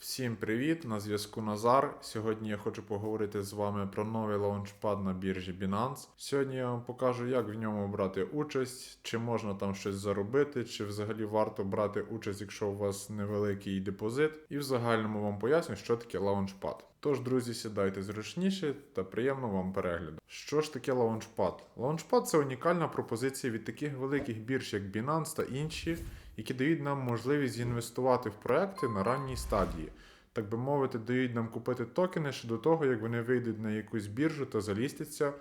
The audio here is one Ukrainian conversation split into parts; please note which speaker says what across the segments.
Speaker 1: Всім привіт! На зв'язку Назар. Сьогодні я хочу поговорити з вами про новий лаунчпад на біржі Binance. Сьогодні я вам покажу, як в ньому брати участь, чи можна там щось заробити, чи взагалі варто брати участь, якщо у вас невеликий депозит. І в загальному вам поясню, що таке лаунчпад. Тож, друзі, сідайте зручніше та приємного вам перегляду. Що ж таке лаунчпад? Лаунчпад це унікальна пропозиція від таких великих бірж, як Binance та інші, які дають нам можливість інвестувати в проекти на ранній стадії. Так би мовити, дають нам купити токени ще до того, як вони вийдуть на якусь біржу та залістяться.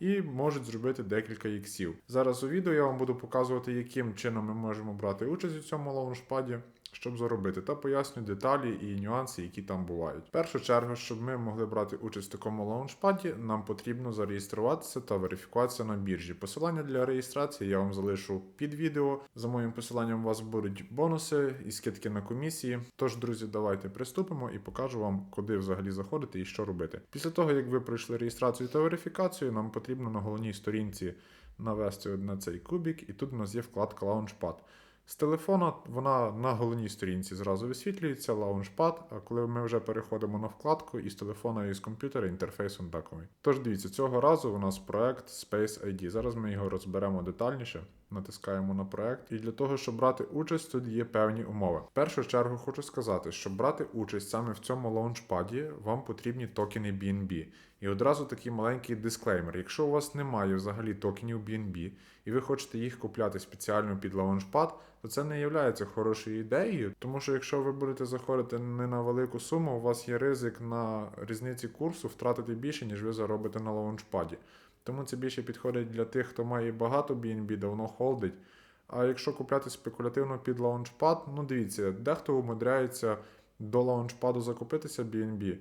Speaker 1: І можуть зробити декілька іксів. Зараз у відео я вам буду показувати, яким чином ми можемо брати участь у цьому лаунчпаді, щоб заробити, та поясню деталі і нюанси, які там бувають. В першу чергу, щоб ми могли брати участь в такому лаунчпаді, нам потрібно зареєструватися та верифікуватися на біржі. Посилання для реєстрації я вам залишу під відео. За моїм посиланням у вас будуть бонуси і скидки на комісії. Тож, друзі, давайте приступимо і покажу вам, куди взагалі заходити і що робити. Після того, як ви пройшли реєстрацію та верифікацію, нам потрібно на головній сторінці навести на цей кубік, і тут у нас є вкладка Launchpad. З телефона вона на головній сторінці зразу висвітлюється лаунчпад, а коли ми вже переходимо на вкладку із телефона і з комп'ютера інтерфейс однаковий. Тож дивіться, цього разу у нас проект Space ID. Зараз ми його розберемо детальніше. Натискаємо на проект, і для того, щоб брати участь, тут є певні умови. В першу чергу хочу сказати, щоб брати участь саме в цьому лаунчпаді, вам потрібні токени BNB. І одразу такий маленький дисклеймер. Якщо у вас немає взагалі токенів BNB, і ви хочете їх купляти спеціально під лаунчпад, то це не є хорошою ідеєю, тому що якщо ви будете заходити не на велику суму, у вас є ризик на різниці курсу втратити більше, ніж ви заробите на лаунчпаді. Тому це більше підходить для тих, хто має багато BNB, давно холдить. А якщо купляти спекулятивно під лаунчпад, ну дивіться, дехто умудряється до лаунчпаду закупитися BNB.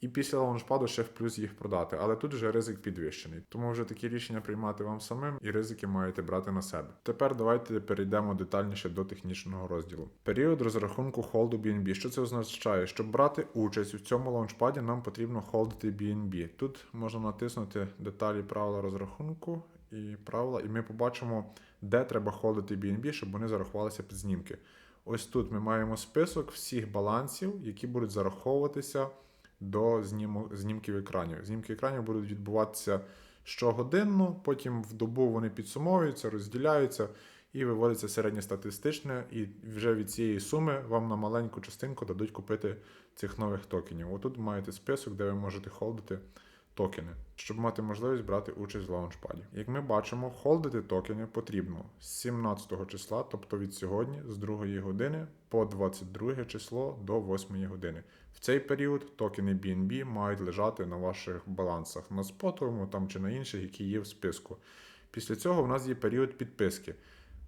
Speaker 1: І після лаунчпаду ще в плюс їх продати, але тут вже ризик підвищений. Тому вже такі рішення приймати вам самим і ризики маєте брати на себе. Тепер давайте перейдемо детальніше до технічного розділу. Період розрахунку холду BNB. Що це означає? Щоб брати участь у цьому лаунчпаді, нам потрібно холдити BNB. Тут можна натиснути деталі правила розрахунку і правила, і ми побачимо, де треба холдити BNB, щоб вони зарахувалися під знімки. Ось тут ми маємо список всіх балансів, які будуть зараховуватися до знім... знімків екранів. Знімки екранів будуть відбуватися щогодинно, потім в добу вони підсумовуються, розділяються і виводиться середньостатистичне, і вже від цієї суми вам на маленьку частинку дадуть купити цих нових токенів. Отут маєте список, де ви можете холдити токени, щоб мати можливість брати участь в лаунчпаді. Як ми бачимо, холдити токени потрібно з 17 числа, тобто від сьогодні, з 2 години по 22 число до 8 години. В цей період токени BNB мають лежати на ваших балансах на спотовому там чи на інших, які є в списку. Після цього в нас є період підписки.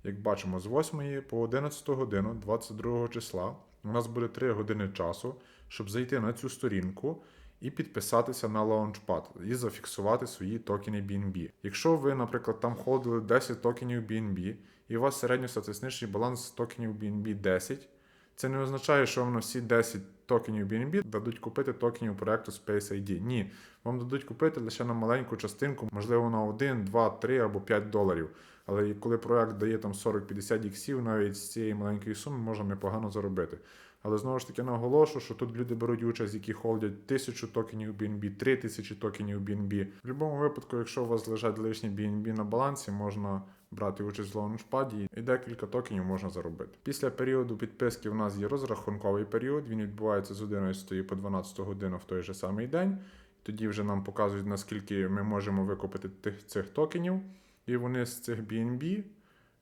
Speaker 1: Як бачимо, з 8 по 11 годину 22 числа у нас буде 3 години часу, щоб зайти на цю сторінку і підписатися на лаунчпад і зафіксувати свої токени BNB. Якщо ви, наприклад, там холдили 10 токенів BNB і у вас середньостатистичний баланс токенів BNB 10, це не означає, що вам всі 10 токенів BNB дадуть купити токенів проекту Space ID. Ні, вам дадуть купити лише на маленьку частинку, можливо, на 1, 2, 3 або 5 доларів. Але коли проект дає там 40-50 іксів, навіть з цієї маленької суми можна непогано заробити. Але знову ж таки наголошу, що тут люди беруть участь, які холдять 1000 токенів BNB, 3000 токенів BNB. В будь-якому випадку, якщо у вас лежать лишні BNB на балансі, можна брати участь в лаунчпаді і декілька токенів можна заробити. Після періоду підписки в нас є розрахунковий період. Він відбувається з 11 по 12 годину в той же самий день. Тоді вже нам показують, наскільки ми можемо викупити тих цих токенів. І вони з цих BNB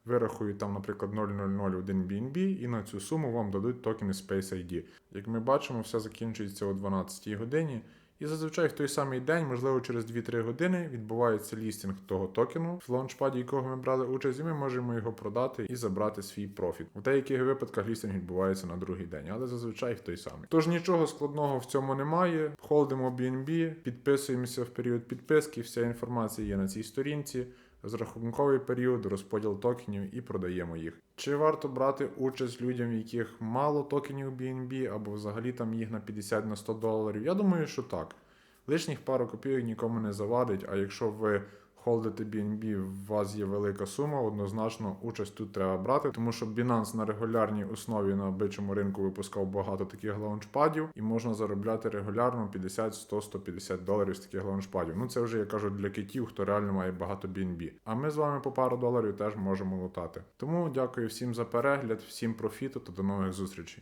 Speaker 1: вирахують там, наприклад, 0,001 BNB, і на цю суму вам дадуть токени Space ID. Як ми бачимо, все закінчується о 12 годині. І зазвичай в той самий день, можливо, через 2-3 години, відбувається лістінг того токену, в лаунчпаді якого ми брали участь, і ми можемо його продати і забрати свій профіт. У деяких випадках лістинг відбувається на другий день, але зазвичай в той самий. Тож нічого складного в цьому немає. Холдимо BNB, підписуємося в період підписки, вся інформація є на цій сторінці розрахунковий період, розподіл токенів і продаємо їх. Чи варто брати участь людям, в яких мало токенів BNB, або взагалі там їх на 50 на 100 доларів? Я думаю, що так. Лишніх пару копійок нікому не завадить, а якщо ви холдите BNB, у вас є велика сума, однозначно участь тут треба брати, тому що Binance на регулярній основі на бичому ринку випускав багато таких лаунчпадів, і можна заробляти регулярно 50, 100, 150 доларів з таких лаунчпадів. Ну це вже я кажу для китів, хто реально має багато BNB. А ми з вами по пару доларів теж можемо лутати. Тому дякую всім за перегляд, всім профіту та до нових зустрічей.